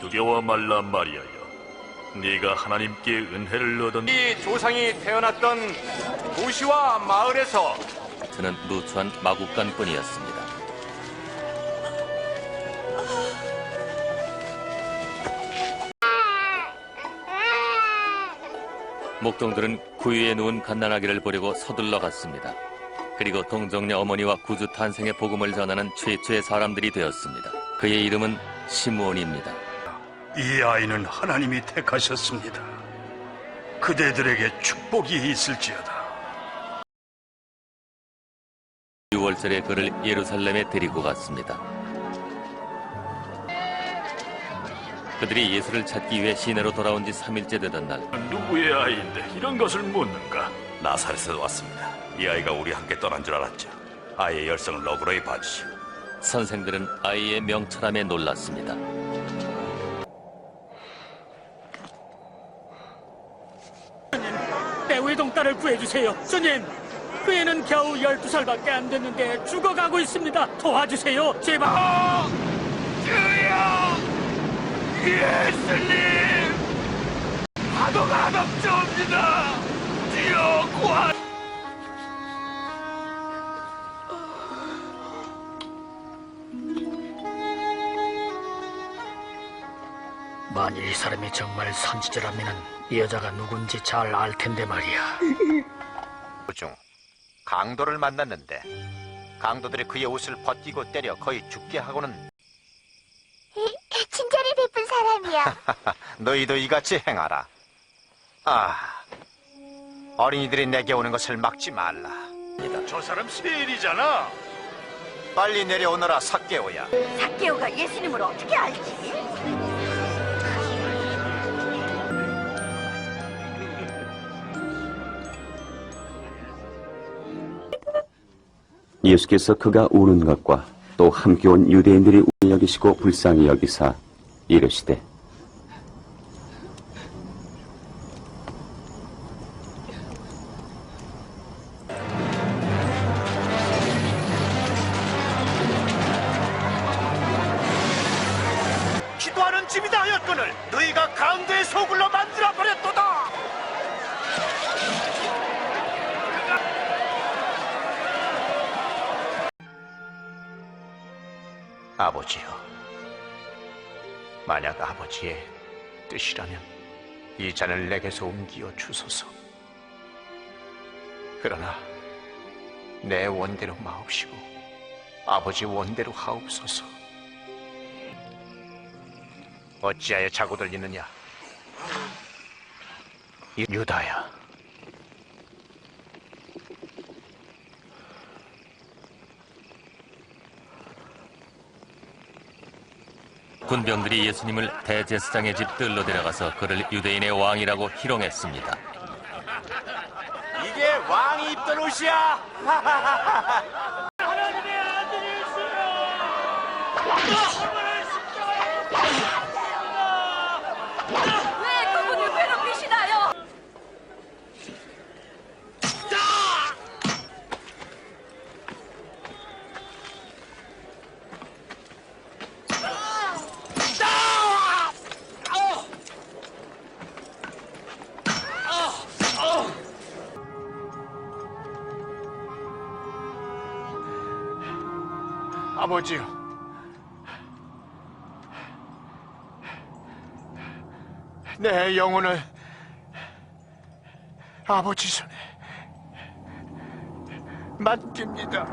두려워 말라 말이하여 네가 하나님께 은혜를 얻은 이 조상이 태어났던 도시와 마을에서 저는 누추한 마국간뿐이었습니다. 목동들은 구유에 누운 갓난아기를 보려고 서둘러 갔습니다. 그리고 동정녀 어머니와 구주 탄생의 복음을 전하는 최초의 사람들이 되었습니다. 그의 이름은 시므온입니다. 이 아이는 하나님이 택하셨습니다. 그대들에게 축복이 있을지어다. 6월절에 그를 예루살렘에 데리고 갔습니다. 그들이 예수를 찾기 위해 시내로 돌아온 지 3일째 되던 날 누구의 아이인데 이런 것을 묻는가? 나사렛에서 왔습니다. 이 아이가 우리 함께 떠난 줄 알았죠. 아이의 열성을 너그러이 봐주시오. 선생들은 아이의 명철함에 놀랐습니다. 내 외동딸을 구해주세요. 주님, 그 애는 겨우 12살밖에 안 됐는데 죽어가고 있습니다. 도와주세요. 제발. 만일 이 사람이 정말 선지자라면 이 여자가 누군지 잘 알 텐데 말이야. 중 강도를 만났는데 강도들이 그의 옷을 벗기고 때려 거의 죽게 하고는 친절히 베푼 사람이야. 너희도 이같이 행하라. 아, 어린이들이 내게 오는 것을 막지 말라. 저 사람 세일이잖아. 빨리 내려오너라 삭개오야. 사케오가 예수님을 어떻게 알지? 예수께서 그가 우는 것과 또 함께 온 유대인들이 우리 여기시고 불쌍히 여기사 이르시되 기도하는 집이다 하였거늘 너희가 가운데의 소굴로 만들어 아버지요, 만약 아버지의 뜻이라면 이 잔을 내게서 옮기어 주소서. 그러나 내 원대로 마옵시고 아버지 원대로 하옵소서. 어찌하여 자고 들리느냐? 이 유다야, 군병들이 예수님을 대제사장의 집 뜰로 데려가서 그를 유대인의 왕이라고 희롱했습니다. 이게 왕이 입던 옷이야. 아버지요. 내 영혼을 아버지 손에 맡깁니다.